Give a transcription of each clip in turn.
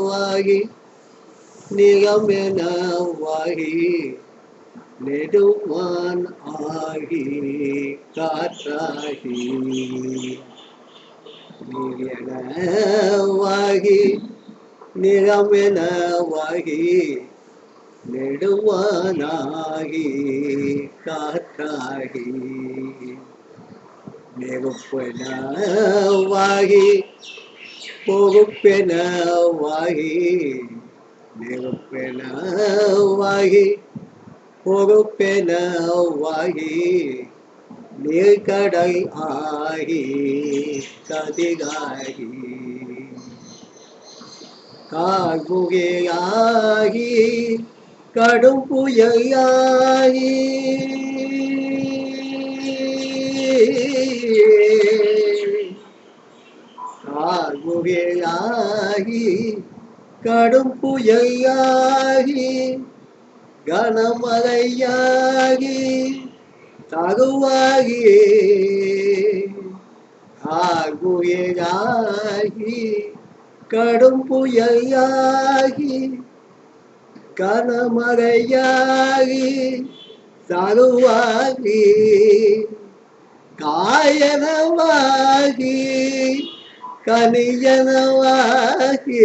வாகி நிகம் எனவாகி நிகம் நெடுமான் ஆகி காற்றாகி நீகனவாகி நிறம் எனவாகி நெடுவானாகி காற்றாகி நெருப்பெனவாகி பொறுப்பெனவாகி நெருப்பெனவாகி பொறுப்பெனவாகி நீர்கடை ஆகி கதிகாகி. கார்முகையாகி கடும் புயலாகி. கார்முகையாகி கடும் புயலாகி கனமழையாகி தருவாகியே ஆகுயாகி கடும் புயலாகி கனமழையாகி தருவாகி காயனவாகி கனியனவாகி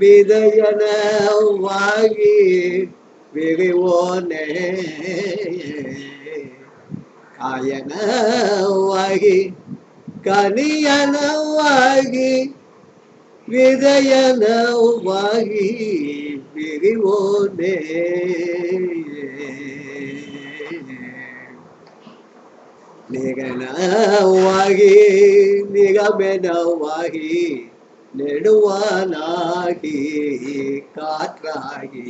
விதயனவாகி விரிவோனே காயனவாகி கனியனவாகி விதயனவாகி விரிவோனே நிகனவாகி நிகமெனவாகி நெடுவானாகி காற்றாகி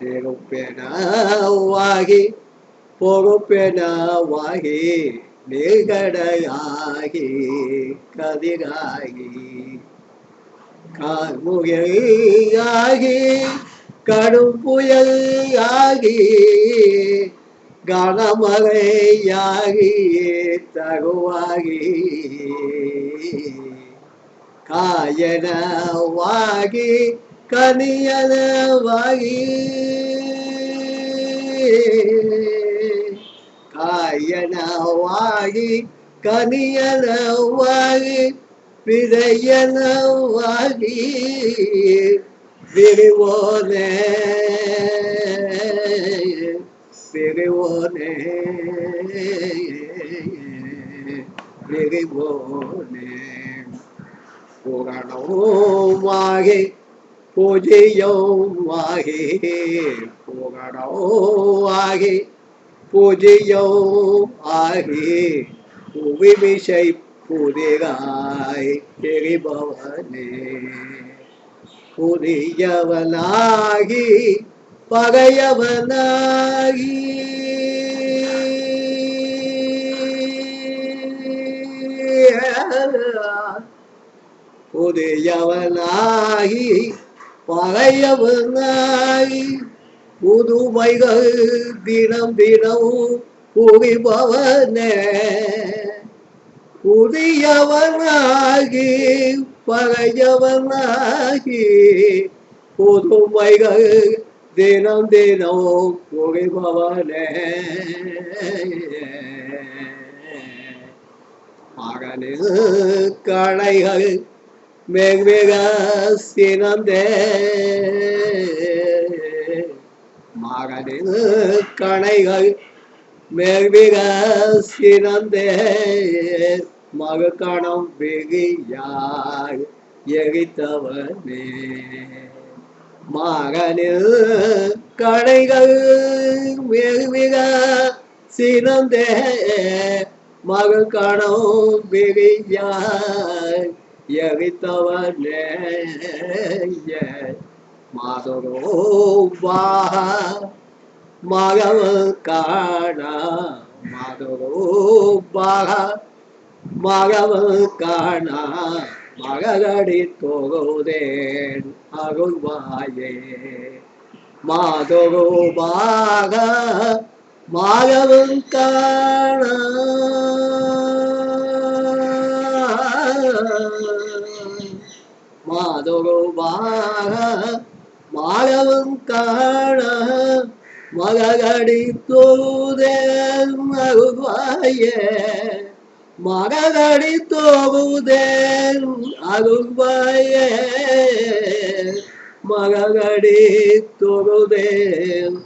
நெருப்பெனவாகி பொறுப்பெனவாகி நிகடையாகி கதிராகி கார்முகையாகி கடும் புயல் ஆகி கனமழையாகி தகுவாகி. காயனவாகி கனியனவாகி. காயனவாகி கனியனவாகி விதையனவாகி விரிவோனே விரிவோனே விரிவோனே. புகழோமாகி பூஜையோமாகி புகழோமாகி பூஜையோமாகி புவிமிசை புதிராய் தெரிபவனே. புதியவனாகி பகையவனாகி புதியவனாகி பகையவனாகி புதுமைகள் தினம் தினமும் புரிபவனே புதியவனாகி பழையவனாகி புதுமைகள் தினம் தினம் புரிபவனே மகனில் களைகள் வெவ்வேக சினந்தே மகனில் கணைகள் மேல்விக சினந்தே மகக்கணம் வெகியாய் எகித்தவனே. மகனில் கடைகள் வெகுமிக சினந்தே மகக்கணம் வெகியாய் எகித்தவனே மாதரோ வா மகவன் காணா மதரோ மகவன் காண மககடி தொகுதேன் அருள்வாயே மாதரோ பாக மாகவன் மாதொருபாக மாளவும் காண மககடி தோதேன் அருள்வாயே மககடி தோகுதேன் அருள்வாயே மககடி தொழுதேன்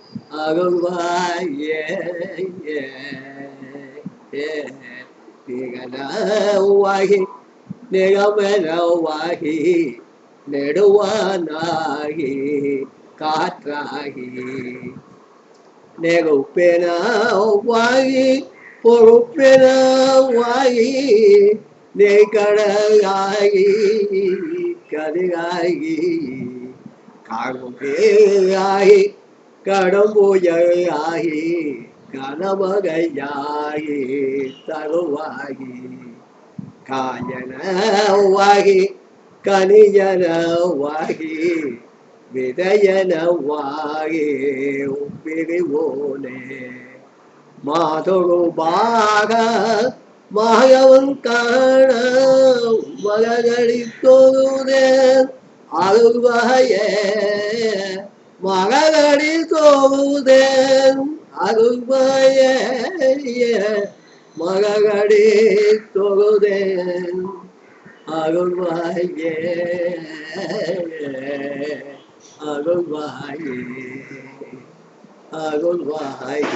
அருள்வாயே திகழவாகி நிகமெனவாகி நெடுவானாகி காற்றாகி நெகுப்பெனவாகி பொறுப்பெனவாகி நெகடகாகி கதிராகி காகுகேயாகி கடம்புயாகி கனவகையாகி தருவாகி காயனவாகி கனியனவாகி விதயனவாகி மாதொழு பாக மகவன் காண மகடி அருள்வகையே மகடி தொழுதேன் அருள்வகையே மகடி தொகுதேன் அருள்வாயே. அருள்வாயே. அருள்வாயே.